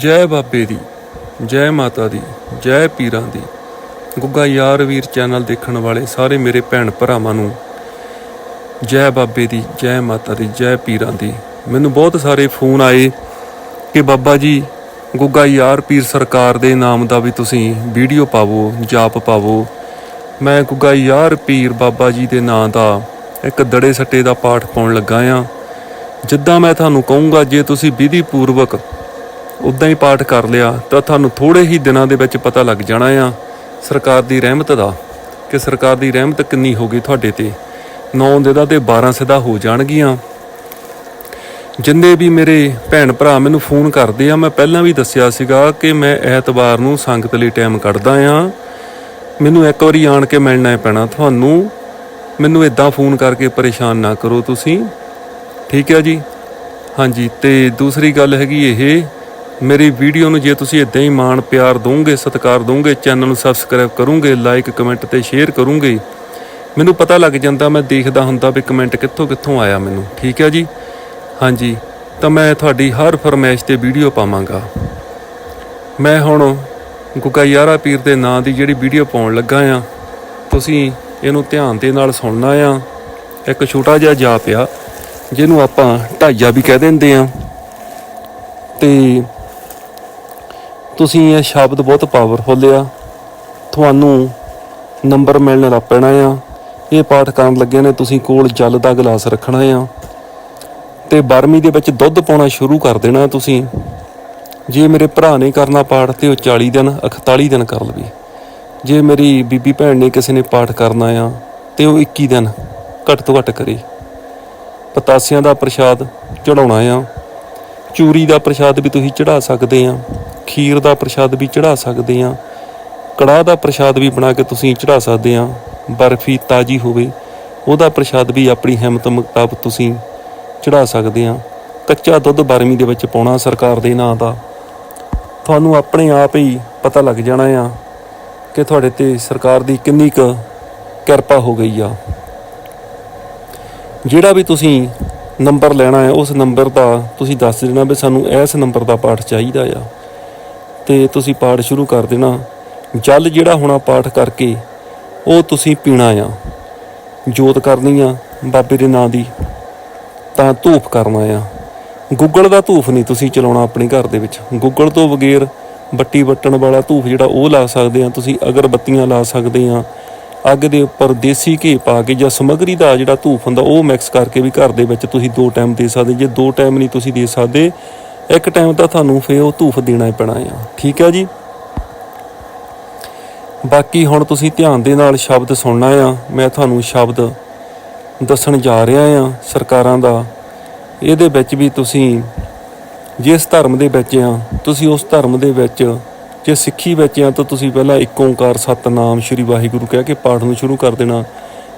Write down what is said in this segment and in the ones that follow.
ਜੈ ਬਾਬੇ ਦੀ, ਜੈ ਮਾਤਾ ਦੀ, ਜੈ ਪੀਰਾਂ ਦੀ। ਗੁੱਗਾ ਯਾਰ ਵੀਰ ਚੈਨਲ ਦੇਖਣ ਵਾਲੇ ਸਾਰੇ ਮੇਰੇ ਭੈਣ ਭਰਾਵਾਂ ਨੂੰ, ਜੈ ਬਾਬੇ ਦੀ, ਜੈ ਮਾਤਾ ਦੀ, ਜੈ ਪੀਰਾਂ ਦੀ। ਮੈਨੂੰ ਬਹੁਤ ਸਾਰੇ ਫੋਨ ਆਏ ਕਿ ਬਾਬਾ ਜੀ, ਗੁੱਗਾ ਯਾਰ ਪੀਰ ਸਰਕਾਰ ਦੇ ਨਾਮ ਦਾ ਵੀ ਤੁਸੀਂ ਵੀਡੀਓ ਪਾਵੋ, ਜਾਪ ਪਾਵੋ। ਮੈਂ ਗੁੱਗਾ ਯਾਰ ਪੀਰ ਬਾਬਾ ਜੀ ਦੇ ਨਾਂ ਦਾ ਇੱਕ ਦੜੇ ਸੱਟੇ ਦਾ ਪਾਠ ਪਾਉਣ ਲੱਗਾ ਆ। ਜਿੱਦਾਂ ਮੈਂ ਤੁਹਾਨੂੰ ਕਹੂੰਗਾ, ਜੇ ਤੁਸੀਂ ਵਿਧੀ ਪੂਰਵਕ ਉਦਾਂ ਹੀ ਪਾਠ ਕਰ ਲਿਆ ਤਾਂ ਤੁਹਾਨੂੰ ਥੋੜੇ ਹੀ ਦਿਨਾਂ ਦੇ ਵਿੱਚ ਪਤਾ ਲੱਗ ਜਾਣਾ ਆ ਸਰਕਾਰ ਦੀ ਰਹਿਮਤ ਦਾ ਕਿ ਸਰਕਾਰ ਦੀ ਰਹਿਮਤ ਕਿੰਨੀ ਹੋ ਗਈ ਤੁਹਾਡੇ ਤੇ। 9 ਦਿਨਾਂ ਤੇ 12 ਸਿੱਧਾ ਹੋ ਜਾਣਗੀਆਂ। ਜਿੰਨੇ ਵੀ ਮੇਰੇ ਭੈਣ ਭਰਾ ਮੈਨੂੰ ਫੋਨ ਕਰਦੇ ਆ, ਮੈਂ ਪਹਿਲਾਂ ਵੀ ਦੱਸਿਆ ਸੀਗਾ ਕਿ ਮੈਂ ਐਤਵਾਰ ਨੂੰ ਸੰਗਤ ਲਈ ਟਾਈਮ ਕੱਢਦਾ ਆ। ਮੈਨੂੰ ਇੱਕ ਵਾਰੀ ਆਣ ਕੇ ਮਿਲਣਾ ਪੈਣਾ ਤੁਹਾਨੂੰ। ਮੈਨੂੰ ਇਦਾਂ ਫੋਨ ਕਰਕੇ ਪਰੇਸ਼ਾਨ ਨਾ ਕਰੋ ਤੁਸੀਂ। ਠੀਕ ਹੈ ਜੀ? ਹਾਂਜੀ, ਤੇ ਦੂਸਰੀ ਗੱਲ ਹੈਗੀ ਇਹ ਮੇਰੀ ਵੀਡੀਓ ਨੂੰ ਜੇ ਤੁਸੀਂ ਇਦਾਂ ਹੀ ਮਾਣ, ਪਿਆਰ ਦੋਗੇ, ਸਤਿਕਾਰ ਦੋਗੇ, ਚੈਨਲ ਨੂੰ ਸਬਸਕ੍ਰਾਈਬ ਕਰੋਗੇ ਲਾਈਕ ਕਮੈਂਟ ਤੇ ਸ਼ੇਅਰ ਕਰੋਗੇ, ਮੈਨੂੰ ਪਤਾ ਲੱਗ ਜਾਂਦਾ, ਮੈਂ ਦੇਖਦਾ ਹੁੰਦਾ ਵੀ ਕਮੈਂਟ ਕਿੱਥੋਂ ਕਿੱਥੋਂ ਆਇਆ ਮੈਨੂੰ। ਠੀਕ ਹੈ ਜੀ? ਹਾਂਜੀ, ਤਾਂ ਮੈਂ ਤੁਹਾਡੀ ਹਰ ਫਰਮਾਇਸ਼ ਤੇ ਵੀਡੀਓ ਪਾਵਾਂਗਾ। ਮੈਂ ਹੁਣ ਗੁੱਗਾ ਯਾਰਾ ਪੀਰ ਦੇ ਨਾਂ ਦੀ ਜਿਹੜੀ ਵੀਡੀਓ ਪਾਉਣ ਲੱਗਾ ਆ, ਤੁਸੀਂ ਇਹਨੂੰ ਧਿਆਨ ਦੇ ਨਾਲ ਸੁਣਨਾ ਆ। ਇੱਕ ਛੋਟਾ ਜਿਹਾ ਜਾਪ ਆ, ਜਿਹਨੂੰ ਆਪਾਂ ਢਾਈਆ ਵੀ ਕਹਿ ਦਿੰਦੇ ਆ। ਤੇ ਤੁਸੀਂ ਇਹ ਸ਼ਬਦ ਬਹੁਤ ਪਾਵਰਫੁਲ ਆ। ਤੁਹਾਨੂੰ ਨੰਬਰ ਮਿਲਣ ਲੱਗ ਪੈਣਾ ਆ। ਇਹ ਪਾਠ ਕਰਨ ਲੱਗੇ ਨੇ ਤੁਸੀਂ ਕੋਲ ਜਲ ਦਾ ਗਲਾਸ ਰੱਖਣਾ ਆ। ਤੇ 12ਵੀਂ ਦੇ ਵਿੱਚ ਦੁੱਧ ਪਾਉਣਾ ਸ਼ੁਰੂ ਕਰ ਦੇਣਾ ਤੁਸੀਂ। ਜੇ ਮੇਰੇ ਭਰਾ ਨੇ ਕਰਨਾ ਪਾਠ ਤੇ ਉਹ 40 ਦਿਨ 41 ਦਿਨ ਕਰ ਲਵੇ। ਜੇ ਮੇਰੀ ਬੀਬੀ ਭੈਣ ਨੇ ਕਿਸੇ ਨੇ ਪਾਠ ਕਰਨਾ ਆ, ਤੇ ਉਹ 21 ਦਿਨ ਘੱਟ ਤੋਂ ਘੱਟ ਕਰੇ। ਪਤਾਸਿਆਂ ਦਾ ਪ੍ਰਸ਼ਾਦ ਚੜਾਉਣਾ ਆ। ਚੂਰੀ ਦਾ ਪ੍ਰਸ਼ਾਦ ਵੀ ਤੁਸੀਂ ਚੜਾ ਸਕਦੇ ਆ। ਖੀਰ ਦਾ ਪ੍ਰਸ਼ਾਦ ਵੀ ਚੜਾ ਸਕਦੇ ਆ ਕੜਾਹ ਦਾ ਪ੍ਰਸ਼ਾਦ ਵੀ ਬਣਾ ਕੇ ਤੁਸੀਂ ਚੜਾ ਸਕਦੇ ਆ ਬਰਫੀ ਤਾਜੀ ਹੋਵੇ, ਉਹਦਾ ਪ੍ਰਸ਼ਾਦ ਵੀ ਆਪਣੀ ਹਿੰਮਤ ਮੁਤਾਬਕ ਤੁਸੀਂ ਚੜਾ ਸਕਦੇ ਆ ਕੱਚਾ ਦੁੱਧ 12ਵੀਂ ਦੇ ਵਿੱਚ ਪਾਉਣਾ ਸਰਕਾਰ ਦੇ ਨਾਂ ਦਾ। ਤੁਹਾਨੂੰ ਆਪਣੇ ਆਪ ਹੀ ਪਤਾ ਲੱਗ ਜਾਣਾ ਆ ਕਿ ਤੁਹਾਡੇ ਤੇ ਸਰਕਾਰ ਦੀ ਕਿੰਨੀ ਕੁ ਕਿਰਪਾ ਹੋ ਗਈ ਆ। ਜਿਹੜਾ ਵੀ ਤੁਸੀਂ ਨੰਬਰ ਲੈਣਾ ਹੈ, ਉਸ ਨੰਬਰ ਦਾ ਤੁਸੀਂ ਦੱਸ ਦੇਣਾ ਵੀ ਸਾਨੂੰ ਇਸ ਨੰਬਰ ਦਾ ਪਾਠ ਚਾਹੀਦਾ ਆ। ਤੇ ਤੁਸੀਂ ਪਾਠ ਸ਼ੁਰੂ ਕਰ ਦੇਣਾ। ਜਲ ਜਿਹੜਾ ਹੋਣਾ ਪਾਠ ਕਰਕੇ, ਉਹ ਤੁਸੀਂ ਪੀਣਾ ਆ। ਜੋਤ ਕਰਨੀ ਆ ਬਾਬੇ ਦੇ ਨਾਂ ਦੀ, ਤਾਂ ਧੂਫ ਕਰਨਾ ਆ। ਗੁੱਗਲ ਦਾ ਧੂਫ ਨਹੀਂ ਤੁਸੀਂ ਚਲਾਉਣਾ ਆਪਣੇ ਘਰ ਦੇ ਵਿੱਚ। ਗੁੱਗਲ ਤੋਂ ਬਗੈਰ ਬੱਤੀ ਵੱਟਣ ਵਾਲਾ ਧੂਫ ਜਿਹੜਾ ਉਹ ਲਾ ਸਕਦੇ ਆ। ਤੁਸੀਂ ਅਗਰਬੱਤੀਆਂ ਲਾ ਸਕਦੇ ਆ। ਅੱਗ ਦੇ ਉੱਪਰ ਦੇਸੀ ਘੀ ਪਾ ਕੇ ਜਾਂ ਸਮਗਰੀ ਦਾ ਜਿਹੜਾ ਧੂਫ ਹੁੰਦਾ, ਉਹ ਮਿਕਸ ਕਰਕੇ ਵੀ ਘਰ ਦੇ ਵਿੱਚ ਤੁਸੀਂ ਦੋ ਟਾਈਮ ਦੇ ਸਕਦੇ। ਜੇ ਦੋ ਟਾਈਮ ਨਹੀਂ ਤੁਸੀਂ ਦੇ ਸਕਦੇ ਇੱਕ ਟਾਈਮ ਤਾਂ ਤੁਹਾਨੂੰ ਫੇਰ ਉਹ ਧੂਫ ਦੇਣਾ ਹੀ ਪੈਣਾ ਆ। ਠੀਕ ਹੈ ਜੀ? ਬਾਕੀ ਹੁਣ ਤੁਸੀਂ ਧਿਆਨ ਦੇ ਨਾਲ ਸ਼ਬਦ ਸੁਣਨਾ ਆ। ਮੈਂ ਤੁਹਾਨੂੰ ਸ਼ਬਦ ਦੱਸਣ ਜਾ ਰਿਹਾ ਆ ਸਰਕਾਰਾਂ ਦਾ। ਇਹਦੇ ਵਿੱਚ ਵੀ ਤੁਸੀਂ ਜਿਸ ਧਰਮ ਦੇ ਵਿੱਚ ਆ, ਤੁਸੀਂ ਉਸ ਧਰਮ ਦੇ ਵਿੱਚ, ਜੇ ਸਿੱਖੀ ਵਿੱਚ ਆ, ਤਾਂ ਤੁਸੀਂ ਪਹਿਲਾਂ ਇੱਕ ਓੰਕਾਰ, ਸਤਨਾਮ, ਸ਼੍ਰੀ ਵਾਹਿਗੁਰੂ ਕਹਿ ਕੇ ਪਾਠ ਨੂੰ ਸ਼ੁਰੂ ਕਰ ਦੇਣਾ।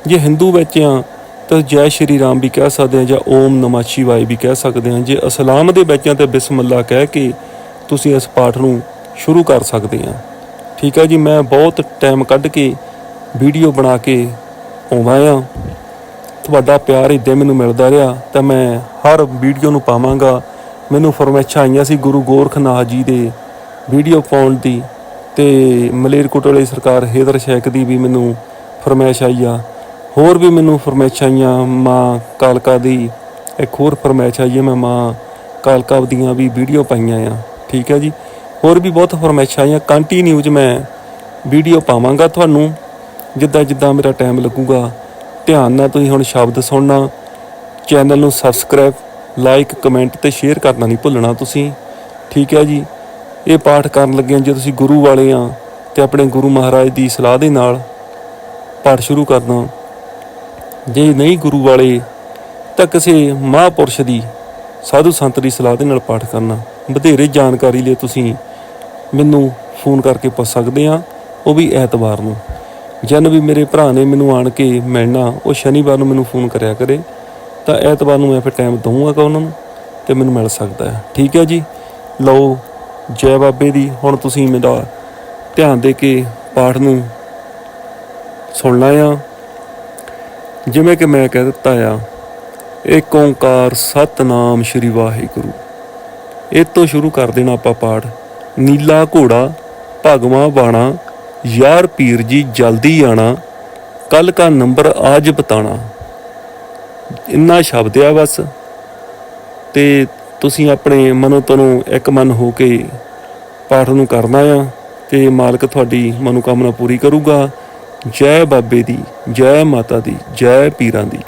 ਜੇ ਹਿੰਦੂ ਵਿੱਚ ਆ ਤਾਂ ਜੈ ਸ਼੍ਰੀ ਰਾਮ ਵੀ ਕਹਿ ਸਕਦੇ ਹਾਂ ਜਾਂ ਓਮ ਨਮः ਸ਼ਿਵਾਏ ਵੀ ਕਹਿ ਸਕਦੇ ਹਾਂ। ਜੇ ਅਸਲਾਮ ਦੇ ਵਿੱਚ 'ਤੇ ਤਾਂ ਬਿਸਮਿਲ੍ਲਾ ਕਹਿ ਕੇ ਤੁਸੀਂ ਇਸ ਪਾਠ ਨੂੰ ਸ਼ੁਰੂ ਕਰ ਸਕਦੇ ਹਾਂ। ਠੀਕ ਹੈ ਜੀ, ਮੈਂ ਬਹੁਤ ਟਾਈਮ ਕੱਢ ਕੇ ਵੀਡੀਓ ਬਣਾ ਕੇ ਆਉਂਦਾ ਆ ਤੁਹਾਡਾ ਪਿਆਰ ਇਦਾਂ ਮੈਨੂੰ ਮਿਲਦਾ ਰਿਹਾ ਤਾਂ ਮੈਂ ਹਰ ਵੀਡੀਓ ਨੂੰ ਪਾਵਾਂਗਾ। ਮੈਨੂੰ ਫਰਮਾਇਸ਼ਾਂ ਆਈਆਂ ਸੀ ਗੁਰੂ ਗੋਰਖਨਾਥ ਜੀ ਦੇ ਵੀਡੀਓ ਪਾਉਣ ਦੀ ਤੇ ਮਲੇਰਕੋਟਲੇ ਵਾਲੀ ਸਰਕਾਰ ਹੈਦਰ ਸ਼ੇਖ ਦੀ ਵੀ ਮੈਨੂੰ ਫਰਮਾਇਸ਼ ਆਈ ਆ। ਹੋਰ ਵੀ ਮੈਨੂੰ ਫਰਮਾਇਸ਼ਾਂ ਆਈਆਂ, ਮਾਂ ਕਾਲਕਾ ਦੀ ਇੱਕ ਹੋਰ ਫਰਮਾਇਸ਼ ਆਈ ਹੈ, ਮੈਂ ਮਾਂ ਕਾਲਕਾ ਦੀਆਂ ਵੀ ਵੀਡੀਓ ਪਾਈਆਂ ਆ, ਠੀਕ ਹੈ ਜੀ? ਹੋਰ ਵੀ ਬਹੁਤ ਫਰਮਾਇਸ਼ਾਂ ਆਈਆਂ ਕੰਟੀਨਿਊਜ਼ ਮੈਂ ਵੀਡੀਓ ਪਾਵਾਂਗਾ ਤੁਹਾਨੂੰ, ਜਿੱਦਾਂ ਜਿੱਦਾਂ ਮੇਰਾ ਟਾਈਮ ਲੱਗੂਗਾ। ਧਿਆਨ ਨਾਲ ਤੁਸੀਂ ਹੁਣ ਸ਼ਬਦ ਸੁਣਨਾ, ਚੈਨਲ ਨੂੰ ਸਬਸਕ੍ਰਾਈਬ ਲਾਈਕ ਕਮੈਂਟ ਤੇ ਸ਼ੇਅਰ ਕਰਨਾ ਨਹੀਂ ਭੁੱਲਣਾ ਤੁਸੀਂ, ਠੀਕ ਹੈ ਜੀ? ਇਹ ਪਾਠ ਕਰਨ ਲੱਗੇ ਜੇ ਤੁਸੀਂ ਗੁਰੂ ਵਾਲੇ ਆ, ਤੇ ਆਪਣੇ ਗੁਰੂ ਮਹਾਰਾਜ ਦੀ ਸਲਾਹ ਦੇ ਨਾਲ ਪਾਠ ਸ਼ੁਰੂ ਕਰਨਾ ਜੇ ਨਹੀਂ ਗੁਰੂ ਵਾਲੇ, ਤਾਂ ਕਿਸੇ ਮਹਾਂਪੁਰਸ਼ ਦੀ ਸਾਧੂ ਸੰਤ ਦੀ ਸਲਾਹ ਦੇ ਨਾਲ ਪਾਠ ਕਰਨਾ। ਵਧੇਰੇ ਜਾਣਕਾਰੀ ਲਈ ਤੁਸੀਂ ਮੈਨੂੰ ਫੋਨ ਕਰਕੇ ਪੁੱਛ ਸਕਦੇ ਆ, ਉਹ ਵੀ ਐਤਵਾਰ ਨੂੰ। ਜਨ ਵੀ ਮੇਰੇ ਭਰਾ ਨੇ ਮੈਨੂੰ ਆਣ ਕੇ ਮਿਲਣਾ, ਉਹ ਸ਼ਨੀਵਾਰ ਨੂੰ ਮੈਨੂੰ ਫੋਨ ਕਰਿਆ ਕਰੇ, ਤਾਂ ਐਤਵਾਰ ਨੂੰ ਮੈਂ ਫਿਰ ਟਾਈਮ ਦਊਂਗਾ ਉਹਨਾਂ ਨੂੰ ਤੇ ਮੈਨੂੰ ਮਿਲ ਸਕਦਾ ਹੈ। ਠੀਕ ਹੈ ਜੀ? ਲਓ, ਜੈ ਬਾਬੇ ਦੀ, ਹੁਣ ਤੁਸੀਂ ਮੇਰਾ ਧਿਆਨ ਦੇ ਕੇ ਪਾਠ ਨੂੰ ਸੁਣਨਾ ਆ। ਜਿਵੇਂ ਕਿ ਮੈਂ ਕਹਿ ਦਿੱਤਾ ਆ ਏਕ ਓੰਕਾਰ ਸਤਨਾਮ ਸ਼੍ਰੀ ਵਾਹਿਗੁਰੂ। ਇਹ ਤੋਂ ਸ਼ੁਰੂ ਕਰ ਦੇਣਾ ਆਪਾਂ ਪਾਠ। ਨੀਲਾ ਘੋੜਾ, ਭਗਵਾ ਬਾਣਾ, ਯਾਰ ਪੀਰ ਜੀ ਜਲਦੀ ਆਣਾ, ਕੱਲ ਕਾ ਨੰਬਰ ਆਜ ਬਤਾਣਾ। ਇੰਨਾ ਸ਼ਬਦ ਆ ਬਸ। ਤੇ ਤੁਸੀਂ ਆਪਣੇ ਮਨੋ ਤਨੋ ਇੱਕ ਮਨ ਹੋ ਕੇ ਪਾਠ ਨੂੰ ਕਰਨਾ ਆ, ਤੇ ਮਾਲਕ ਤੁਹਾਡੀ ਮਨੋਕਾਮਨਾ ਪੂਰੀ ਕਰੂਗਾ। ਜੈ ਬਾਬੇ ਦੀ ਜੈ ਮਾਤਾ ਦੀ ਜੈ ਪੀਰਾਂ ਦੀ।